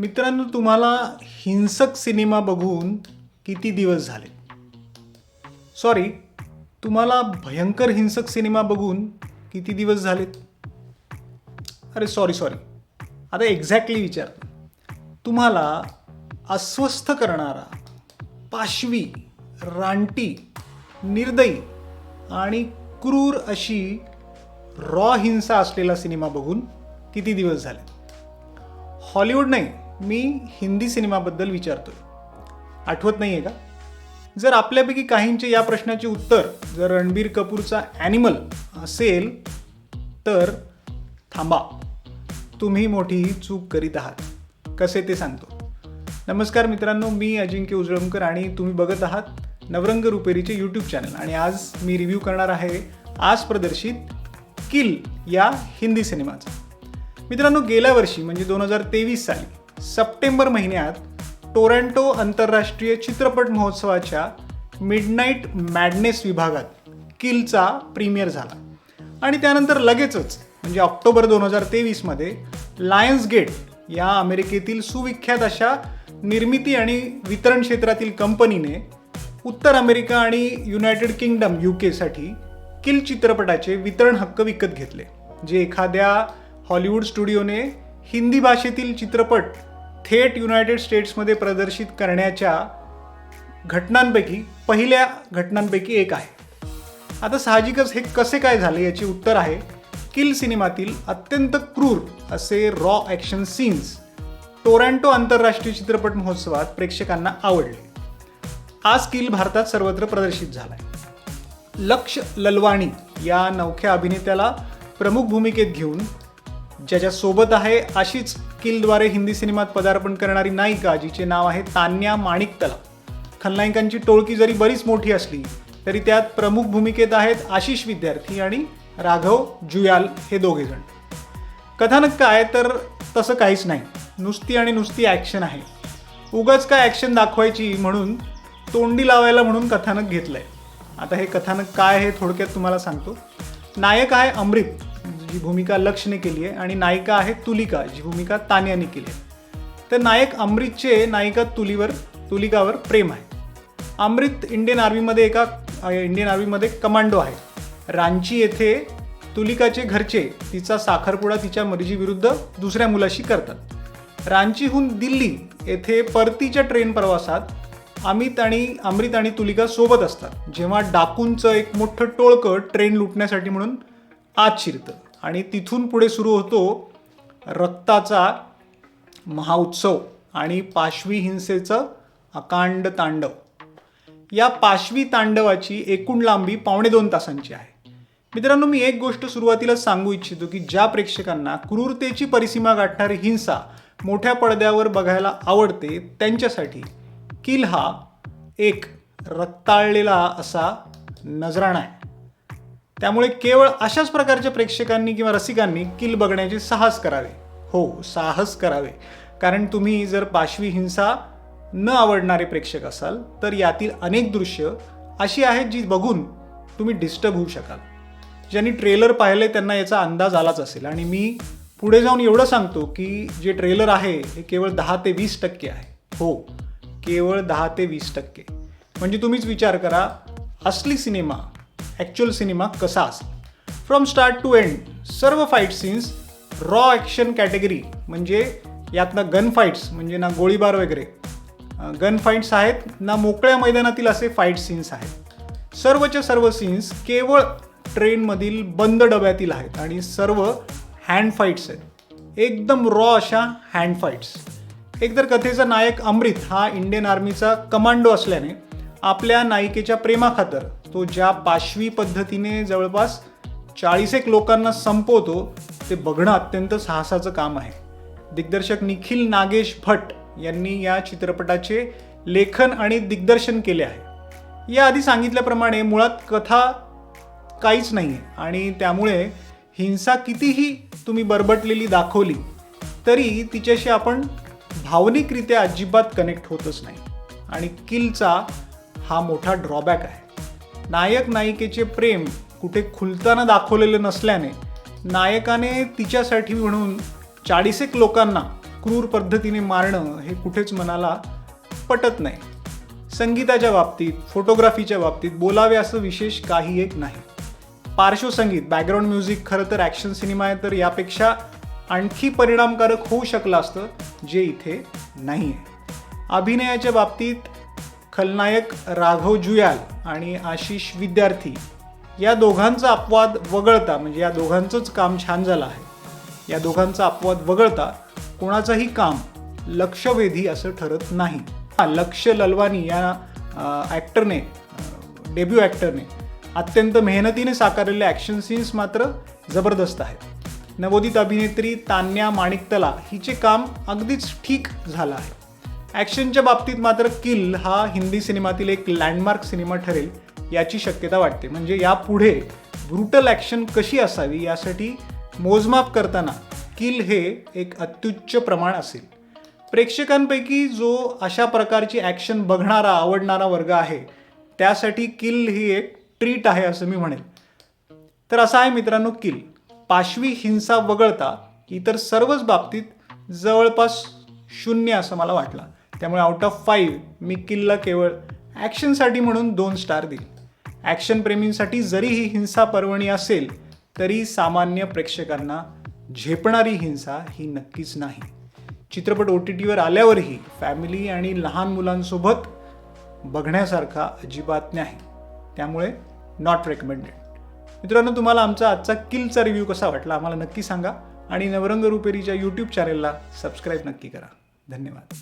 मित्रांनो तुम्हाला हिंसक सिनेमा बघून किती दिवस झाले? सॉरी तुम्हाला भयंकर हिंसक सिनेमा बघून किती दिवस झालेत अरे सॉरी सॉरी आता एक्झॅक्टली विचार. तुम्हाला अस्वस्थ करणारा पाशवी रानटी निर्दयी आणि क्रूर अशी रॉ हिंसा असलेला सिनेमा बघून किती दिवस झाले? हॉलिवूड नाही. मी हिंदी सिनेमाबद्दल विचारतोय. आठवत नाही आहे का? जर आपल्यापैकी काहींचे या प्रश्नाचे उत्तर जर रणबीर कपूरचा ॲनिमल असेल तर थांबा. तुम्ही मोठी चूक करीत आहात. कसे ते सांगतो. नमस्कार मित्रांनो मी अजिंक्य उजळमकर आणि तुम्ही बघत आहात नवरंग रुपेरीचे यूट्यूब चॅनल आणि आज मी रिव्ह्यू करणार आहे आज प्रदर्शित किल या हिंदी सिनेमाचा. मित्रांनो गेल्या वर्षी म्हणजे दोन हजार तेवीस साली सप्टेंबर महिन्यात टोरंटो आंतरराष्ट्रीय चित्रपट महोत्सवाच्या मिडनाईट मॅडनेस विभागात किलचा प्रीमियर झाला. आणि त्यानंतर लगेचच म्हणजे ऑक्टोबर दोन हजार तेवीसमध्ये लायन्स गेट या अमेरिकेतील सुविख्यात अशा निर्मिती आणि वितरण क्षेत्रातील कंपनीने उत्तर अमेरिका आणि युनायटेड किंगडम यू केसाठी किल चित्रपटाचे वितरण हक्क विकत घेतले जे एखाद्या हॉलिवूड स्टुडिओने हिंदी भाषेतील चित्रपट थेट युनायटेड स्टेट्समध्ये प्रदर्शित करण्याच्या घटनांपैकी पहिल्या घटनांपैकी एक आहे. आता साहजिकच हे कसे काय झाले याचे उत्तर आहे किल सिनेमातील अत्यंत क्रूर असे रॉ ॲक्शन सीन्स टोरंटो आंतरराष्ट्रीय चित्रपट महोत्सवात प्रेक्षकांना आवडले. आज किल भारतात सर्वत्र प्रदर्शित झालाय. लक्ष ललवाणी या नवख्या अभिनेत्याला प्रमुख भूमिकेत घेऊन ज्याच्यासोबत आहे अशीच किलद्वारे हिंदी सिनेमात पदार्पण करणारी नायिका जिचे नाव आहे तान्या माणिकतला. खलनायिकांची टोळकी जरी बरीच मोठी असली तरी त्यात प्रमुख भूमिकेत आहेत आशिष विद्यार्थी आणि राघव जुयाल हे दोघे जण. कथानक काय? तर तसं काहीच नाही. नुसती आणि नुसती ॲक्शन आहे. उगाच काय ॲक्शन दाखवायची म्हणून तोंडी लावायला म्हणून कथानक घेतलं आहे आता हे कथानक काय आहे थोडक्यात तुम्हाला सांगतो. नायक आहे अमृत. जी भूमिका लक्षने केली आहे आणि नायिका आहे तुलिका जी भूमिका तान्याने केली आहे. तर नायक अमृतचे नायिका तुलीवर तुलिकावर प्रेम आहे. अमृत इंडियन आर्मीमध्ये एका इंडियन आर्मीमध्ये कमांडो आहे. रांची येथे तुलिकाचे घरचे तिचा साखरपुडा तिच्या मर्जीविरुद्ध दुसऱ्या मुलाशी करतात. रांचीहून दिल्ली येथे परतीच्या ट्रेन प्रवासात अमित आणि अमृत आणि तुलिका सोबत असतात. जेव्हा डाकूंचं एक मोठं टोळकं ट्रेन लुटण्यासाठी म्हणून आत शिरतं. आणि तिथून पुढे सुरू होतो रक्ताचा महाउत्सव आणि पाशवी हिंसेचं अकांड तांडव. या पाशवी तांडवाची एकूण लांबी पावणे दोन तासांची आहे. मित्रांनो मी एक गोष्ट सुरुवातीला सांगू इच्छितो की ज्या प्रेक्षकांना क्रूरतेची परिसीमा गाठणारी हिंसा मोठ्या पडद्यावर बघायला आवडते त्यांच्यासाठी किल हा एक रक्ताळलेला असा नजराणा आहे. त्यामुळे केवळ अशाच प्रकारच्या प्रेक्षकांनी किंवा रसिकांनी किल बघण्याचे साहस करावे. हो साहस करावे. कारण तुम्ही जर पाशवी हिंसा न आवडणारे प्रेक्षक असाल तर यातील अनेक दृश्य अशी आहेत जी बघून तुम्ही डिस्टर्ब होऊ शकाल. ज्यांनी ट्रेलर पाहिले त्यांना याचा अंदाज आलाच असेल. आणि मी पुढे जाऊन एवढं सांगतो की जे ट्रेलर आहे हे केवळ दहा ते वीस टक्के आहे. हो केवळ दहा ते वीस टक्के. म्हणजे तुम्हीच विचार करा असली सिनेमा ॲक्च्युअल सिनेमा कसा असेल? फ्रॉम स्टार्ट टू एंड सर्व fight scenes raw action category म्हणजे यातनं गन फाईट्स म्हणजे ना गोळीबार वगैरे. गन फाईट्स आहेत ना मोकळ्या मैदानातील असे फाईट सीन्स आहेत. सर्वच्या सर्व सीन्स केवळ ट्रेनमधील बंद डब्यातील आहेत आणि सर्व हँड फाईट्स आहेत. एकदम रॉ अशा हँड फाईट्स एकतर कथेचा नायक अमृत हा इंडियन आर्मीचा कमांडो असल्याने आपल्या नायिकेच्या प्रेमाखातर तो ज्या पाशवी पद्धतीने जवळपास चाळीस एक लोकांना संपवतो ते बघणं अत्यंत साहसाचं काम आहे. दिग्दर्शक निखिल नागेश भट यांनी या चित्रपटाचे लेखन आणि दिग्दर्शन केले आहे. याआधी सांगितल्याप्रमाणे मुळात कथा काहीच नाही आहे आणि त्यामुळे हिंसा कितीही तुम्ही बरबटलेली दाखवली तरी तिच्याशी आपण भावनिकरित्या अजिबात कनेक्ट होतच नाही. आणि किलचा हा मोठा ड्रॉबॅक आहे. नायक नायिकेचे प्रेम कुठे खुलताना दाखवलेले नसल्याने नायकाने तिच्यासाठी म्हणून चाळीसेक लोकांना क्रूर पद्धतीने मारणं हे कुठेच मनाला पटत नाही. संगीताच्या बाबतीत फोटोग्राफीच्या बाबतीत बोलावे असं विशेष काही एक नाही. पार्श्वसंगीत बॅकग्राऊंड म्युझिक खरं तर ॲक्शन सिनेमा आहे तर यापेक्षा आणखी परिणामकारक होऊ शकलं असतं जे इथे नाही आहे अभिनयाच्या बाबतीत खलनायक राघव जुयाल आणि आशिष विद्यार्थी या दोघांचा अपवाद वगळता म्हणजे या दोघांचंच काम छान झालं आहे. या दोघांचा अपवाद वगळता कोणाचंही काम लक्षवेधी असं ठरत नाही. हा लक्ष ललवानी या ॲक्टरने डेब्यू ॲक्टरने अत्यंत मेहनतीने साकारलेले ॲक्शन सीन्स मात्र जबरदस्त आहेत. नवोदित अभिनेत्री तान्या माणिकतला हिचे काम अगदीच ठीक झालं आहे. ॲक्शनच्या बाबतीत मात्र किल हा हिंदी सिनेमातील एक लँडमार्क सिनेमा ठरेल याची शक्यता वाटते. म्हणजे यापुढे ब्रुटल ॲक्शन कशी असावी यासाठी मोजमाप करताना किल हे एक अत्युच्च प्रमाण असेल. प्रेक्षकांपैकी जो अशा प्रकारची ॲक्शन बघणारा आवडणारा वर्ग आहे त्यासाठी किल ही एक ट्रीट आहे असं मी म्हणेल तर असा आहे मित्रांनो किल. पाशवी हिंसा वगळता इतर सर्वच बाबतीत जवळपास शून्य असं मला वाटलं. त्यामुळे आउट ऑफ फाईव्ह मी किल्ला केवळ ॲक्शनसाठी म्हणून दोन स्टार देईल ॲक्शन प्रेमींसाठी जरी ही हिंसा पर्वणी असेल तरी सामान्य प्रेक्षकांना झेपणारी हिंसा ही नक्कीच नाही. चित्रपट ओ टी टीवर आल्यावरही फॅमिली आणि लहान मुलांसोबत बघण्यासारखा अजिबात नाही. त्यामुळे नॉट रेकमेंडेड मित्रांनो तुम्हाला आमचा आजचा किलचा रिव्ह्यू कसा वाटला आम्हाला नक्की सांगा आणि नवरंग रुपेरीच्या यूट्यूब चॅनेलला सबस्क्राईब नक्की करा. धन्यवाद.